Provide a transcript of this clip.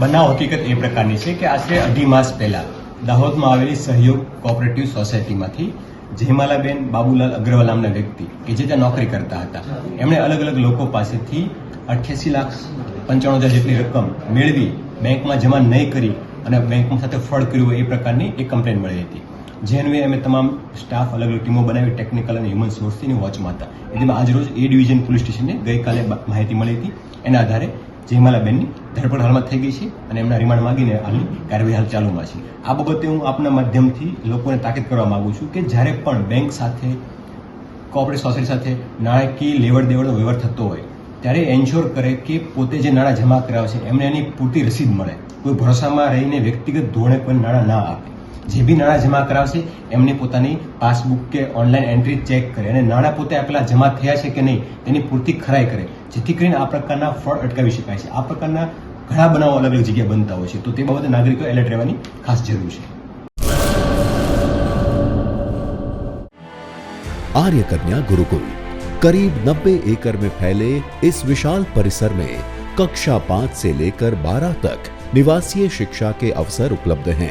બનાવ હકીકત એ પ્રકારની છે કે આશરે અઢી માસ પહેલાં દાહોદમાં આવેલી સહયોગ કોઓપરેટિવ સોસાયટીમાંથી જયમાલાબેન બાબુલાલ અગ્રવાલ નામના વ્યક્તિ કે જે ત્યાં નોકરી કરતા હતા એમણે અલગ અલગ લોકો પાસેથી અઠ્યાસી લાખ પંચાણું હજાર જેટલી રકમ મેળવી બેંકમાં જમા નહીં કરી અને બેંકમાં સાથે ફ્રોડ કર્યું હોય એ પ્રકારની એક કમ્પ્લેન મળી હતી જેનવે અમે તમામ સ્ટાફ અલગ અલગ ટીમો બનાવી ટેકનિકલ અને હ્યુમન સોર્સની વોચમાં હતા એટલે આજરોજ એ ડિવિઝન પોલીસ સ્ટેશનને ગઈકાલે માહિતી મળી હતી એના આધારે જયમાલાબેનની ધરપકડ હાલમાં થઈ ગઈ છે અને એમના રિમાન્ડ માંગીને હાલની કાર્યવાહી હાલ ચાલુમાં છે આ બાબતે હું આપના માધ્યમથી લોકોને તાકીદ કરવા માગું છું કે જ્યારે પણ બેંક સાથે કોઓપરેટિવ સોસાયટી સાથે નાણાકીય લેવડ દેવડનો વ્યવહાર થતો હોય ત્યારે એન્શ્યોર કરે કે પોતે જે નાણાં જમા કરાવે છે એમને એની પૂરતી રસીદ મળે કોઈ ભરોસામાં રહીને વ્યક્તિગત ધોરણે કોઈ નાણાં ના આપે જેબીને આ જમા કરાવશે એમની પોતાની પાસબુક કે ઓનલાઈન એન્ટ્રી ચેક કરે અને નાણા પોતે આપેલા જમા થયા છે કે નહીં તેની પૂર્તિ ખરાય કરે જેથી કરીને આ પ્રકારના ફ્રોડ અટકાવી શકાય છે આ પ્રકારના ઘણા બનાવ અલગ અલગ જગ્યા બનતા હોય છે તો તે બાબતે નાગરિકો એલર્ટ રહેવાની ખાસ જરૂર છે આર્યકન્યા ગુરુકુળ करीब 90 એકર મે ફેલાયે ਇਸ વિશાલ પરિસર મે કક્ષા 5 સે લેકર 12 તક નિવાસીય શિક્ષા કે અવસર ઉપલબ્ધ હે